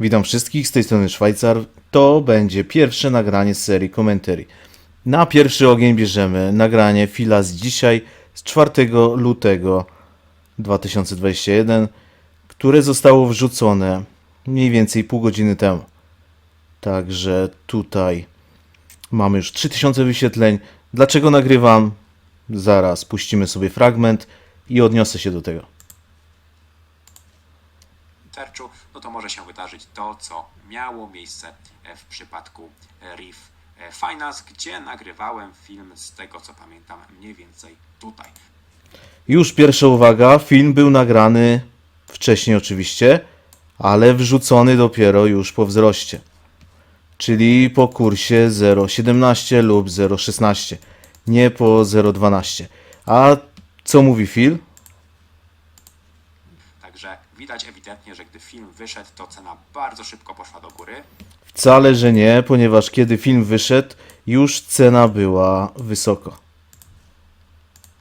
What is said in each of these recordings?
Witam wszystkich, z tej strony Szwajcar. To będzie pierwsze nagranie z serii komentarii. Na pierwszy ogień bierzemy nagranie Fila z dzisiaj, z 4 lutego 2021, które zostało wrzucone mniej więcej pół godziny temu. Także tutaj mamy już 3000 wyświetleń. Dlaczego nagrywam? Zaraz puścimy sobie fragment i odniosę się do tego. No to może się wydarzyć to, co miało miejsce e, w przypadku e, Reef e, Finance, gdzie nagrywałem film z tego, co pamiętam, mniej więcej tutaj. Już pierwsza uwaga, film był nagrany wcześniej oczywiście, ale wrzucony dopiero już po wzroście. Czyli po kursie 0,17 lub 0,16, nie po 0,12. A co mówi Phil? Widać ewidentnie, że gdy film wyszedł, to cena bardzo szybko poszła do góry. Wcale, że nie, ponieważ kiedy film wyszedł, już cena była wysoko.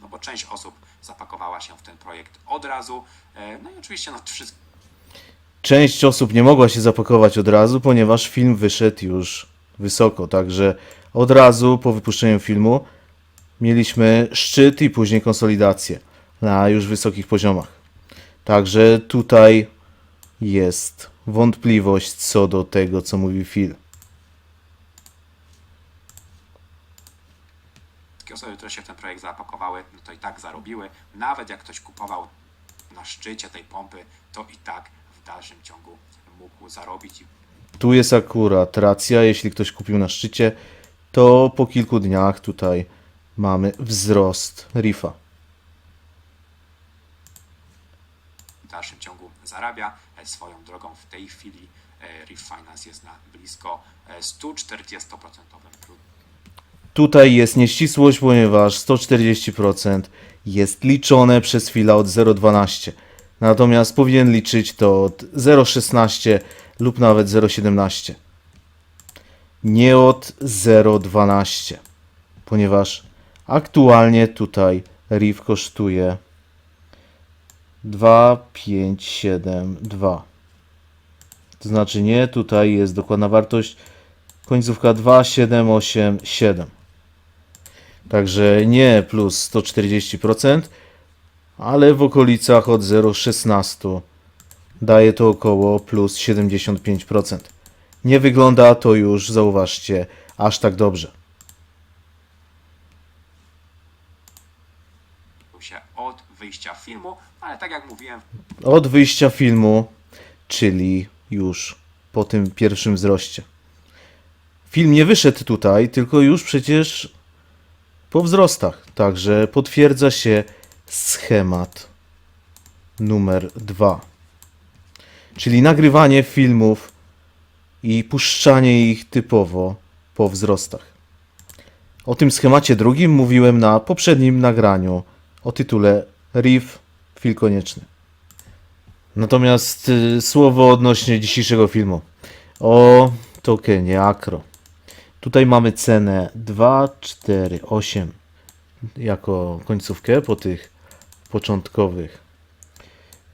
no bo część osób zapakowała się w ten projekt od razu. E, No i oczywiście no, wszystko Część osób nie mogła się zapakować od razu, ponieważ film wyszedł już wysoko. Także od razu po wypuszczeniu filmu mieliśmy szczyt i później konsolidację na już wysokich poziomach. Także tutaj jest wątpliwość co do tego, co mówi Phil. osoby, które się w ten projekt zapakowały, no to i tak zarobiły. Nawet jak ktoś kupował na szczycie tej pompy, to i tak w dalszym ciągu mógł zarobić Tu jest akurat racja, jeśli ktoś kupił na szczycie, to po kilku dniach tutaj mamy wzrost rifa. Dalszym ciągu zarabia. E, Swoją drogą w tej chwili e, Reef Finance jest na blisko e, 140% plus. Tutaj jest nieścisłość, ponieważ 140% jest liczone przez chwilę od 0,12. Natomiast powinien liczyć to od 0,16 lub nawet 0,17. Nie od 0,12. Ponieważ aktualnie tutaj RIF kosztuje 2,572. To znaczy nie, tutaj jest dokładna wartość końcówka 2,787. Także nie plus 140%, ale w okolicach od 0,16 daje to około plus 75%. Nie wygląda to już, zauważcie, aż tak dobrze. od wyjścia filmu, ale tak jak mówiłem, Od wyjścia filmu, czyli już po tym pierwszym wzroście. Film nie wyszedł tutaj, tylko już przecież po wzrostach. Także potwierdza się schemat numer dwa. Czyli nagrywanie filmów i puszczanie ich typowo po wzrostach. O tym schemacie drugim mówiłem na poprzednim nagraniu o tytule Riff Film Konieczny. Natomiast y, słowo odnośnie dzisiejszego filmu o tokenie Acro. Tutaj mamy cenę 248 jako końcówkę po tych początkowych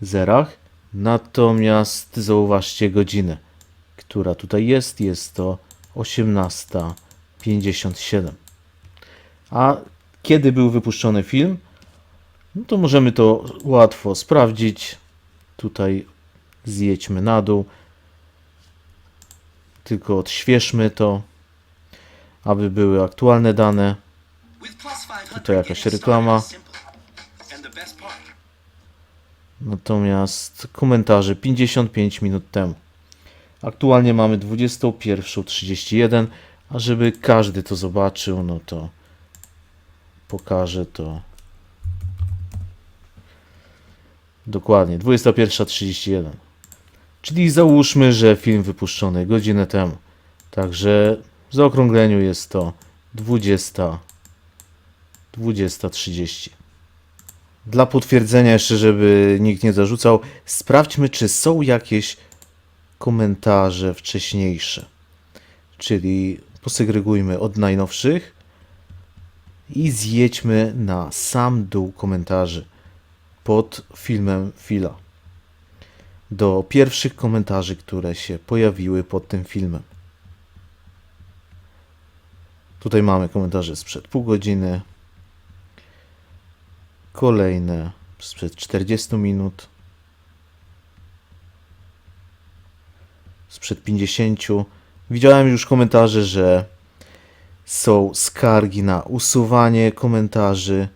zerach. Natomiast zauważcie godzinę, która tutaj jest. Jest to 18.57. A kiedy był wypuszczony film? No to możemy to łatwo sprawdzić. Tutaj zjedźmy na dół. Tylko odświeżmy to, aby były aktualne dane. Tutaj jakaś reklama. Natomiast komentarze 55 minut temu. Aktualnie mamy 21.31, a żeby każdy to zobaczył, no to pokażę to dokładnie 21.31. Czyli załóżmy, że film wypuszczony godzinę temu. Także w zaokrągleniu jest to 20 20.30. Dla potwierdzenia jeszcze, żeby nikt nie zarzucał, sprawdźmy, czy są jakieś komentarze wcześniejsze. Czyli posegregujmy od najnowszych i zjedźmy na sam dół komentarzy pod filmem Fila. do pierwszych komentarzy, które się pojawiły pod tym filmem. Tutaj mamy komentarze sprzed pół godziny, kolejne sprzed 40 minut, sprzed 50. Widziałem już komentarze, że są skargi na usuwanie komentarzy.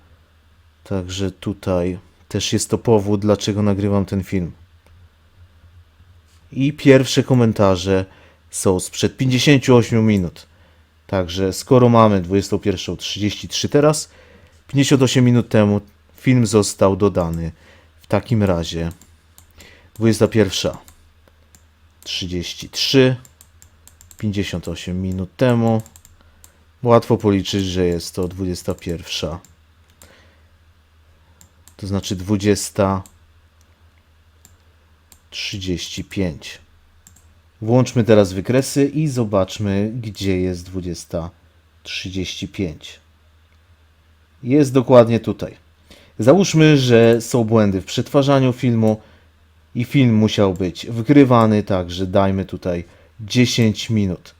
Także tutaj też jest to powód, dlaczego nagrywam ten film. I pierwsze komentarze są sprzed 58 minut. Także skoro mamy 21.33 teraz, 58 minut temu film został dodany. W takim razie 21.33 58 minut temu. Łatwo policzyć, że jest to 21. To znaczy 20. 35. Włączmy teraz wykresy i zobaczmy, gdzie jest 20. 35. Jest dokładnie tutaj. Załóżmy, że są błędy w przetwarzaniu filmu i film musiał być wgrywany, także dajmy tutaj 10 minut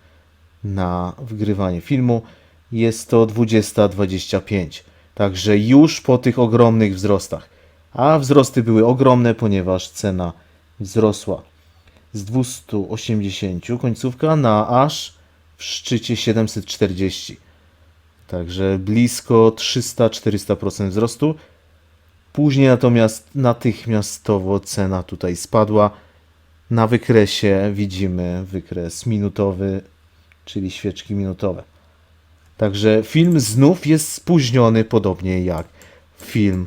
na wgrywanie filmu. Jest to 20.25. Także już po tych ogromnych wzrostach. A wzrosty były ogromne, ponieważ cena wzrosła z 280 końcówka na aż w szczycie 740. Także blisko 300-400% wzrostu. Później natomiast natychmiastowo cena tutaj spadła. Na wykresie widzimy wykres minutowy, czyli świeczki minutowe. Także film znów jest spóźniony, podobnie jak film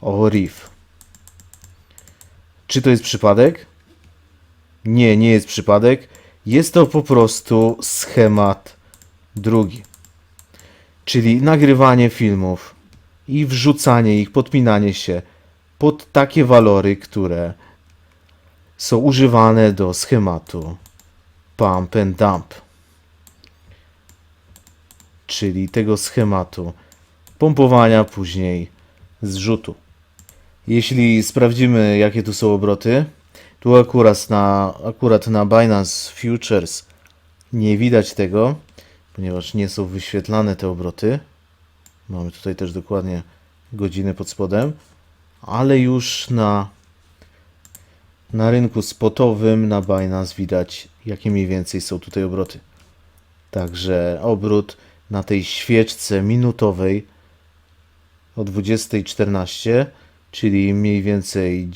o Riff. Czy to jest przypadek? Nie, nie jest przypadek. Jest to po prostu schemat drugi. Czyli nagrywanie filmów i wrzucanie ich, podpinanie się pod takie walory, które są używane do schematu pump and dump. Czyli tego schematu pompowania później zrzutu. Jeśli sprawdzimy, jakie tu są obroty, tu akurat na, akurat na Binance Futures nie widać tego, ponieważ nie są wyświetlane te obroty. Mamy tutaj też dokładnie godziny pod spodem, ale już na, na rynku spotowym na Binance widać, jakie mniej więcej są tutaj obroty. Także obrót na tej świeczce minutowej o 20.14, czyli mniej więcej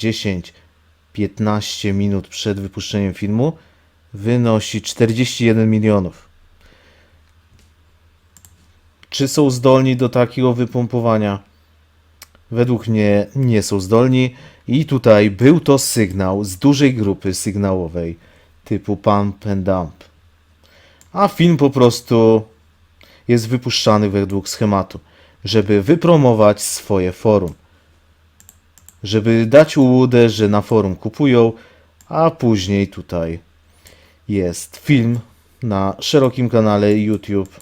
10-15 minut przed wypuszczeniem filmu, wynosi 41 milionów. Czy są zdolni do takiego wypompowania? Według mnie nie są zdolni i tutaj był to sygnał z dużej grupy sygnałowej typu pump and dump. A film po prostu jest wypuszczany według schematu, żeby wypromować swoje forum. Żeby dać ułudę, że na forum kupują, a później tutaj jest film na szerokim kanale YouTube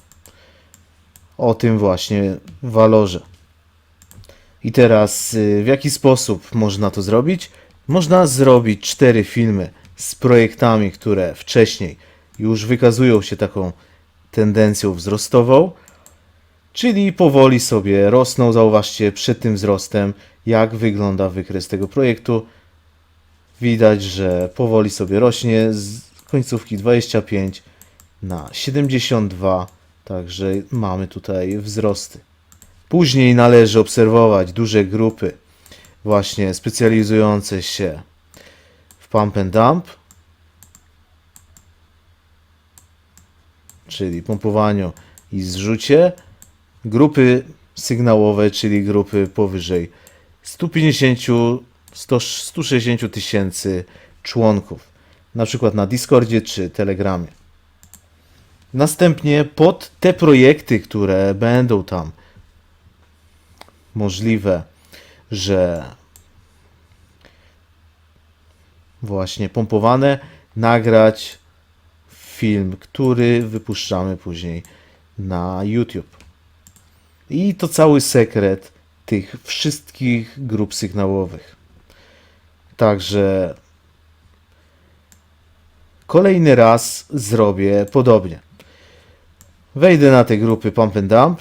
o tym właśnie walorze. I teraz y, w jaki sposób można to zrobić? Można zrobić cztery filmy z projektami, które wcześniej już wykazują się taką tendencją wzrostową, czyli powoli sobie rosną. Zauważcie przed tym wzrostem, jak wygląda wykres tego projektu. Widać, że powoli sobie rośnie z końcówki 25 na 72, także mamy tutaj wzrosty. Później należy obserwować duże grupy, właśnie specjalizujące się w pump and dump, czyli pompowaniu i zrzucie, grupy sygnałowe, czyli grupy powyżej 150 100 160 tysięcy członków, na przykład na Discordzie czy Telegramie. Następnie pod te projekty, które będą tam możliwe, że właśnie pompowane, nagrać film, który wypuszczamy później na YouTube. I to cały sekret tych wszystkich grup sygnałowych. Także kolejny raz zrobię podobnie. Wejdę na te grupy Pump and Dump.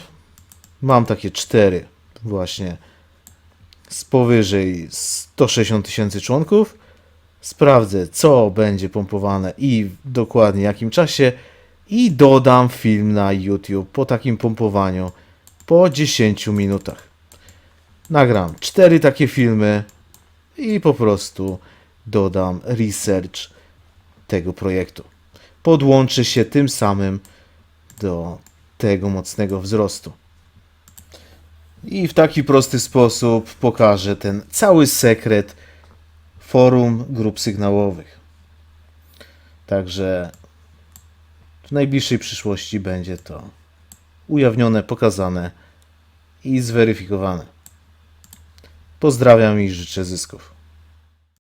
Mam takie cztery właśnie z powyżej 160 tysięcy członków. Sprawdzę, co będzie pompowane i w dokładnie jakim czasie i dodam film na YouTube po takim pompowaniu po 10 minutach. Nagram cztery takie filmy i po prostu dodam research tego projektu. Podłączy się tym samym do tego mocnego wzrostu. I w taki prosty sposób pokażę ten cały sekret forum grup sygnałowych. Także w najbliższej przyszłości będzie to ujawnione, pokazane i zweryfikowane. Pozdrawiam i życzę zysków.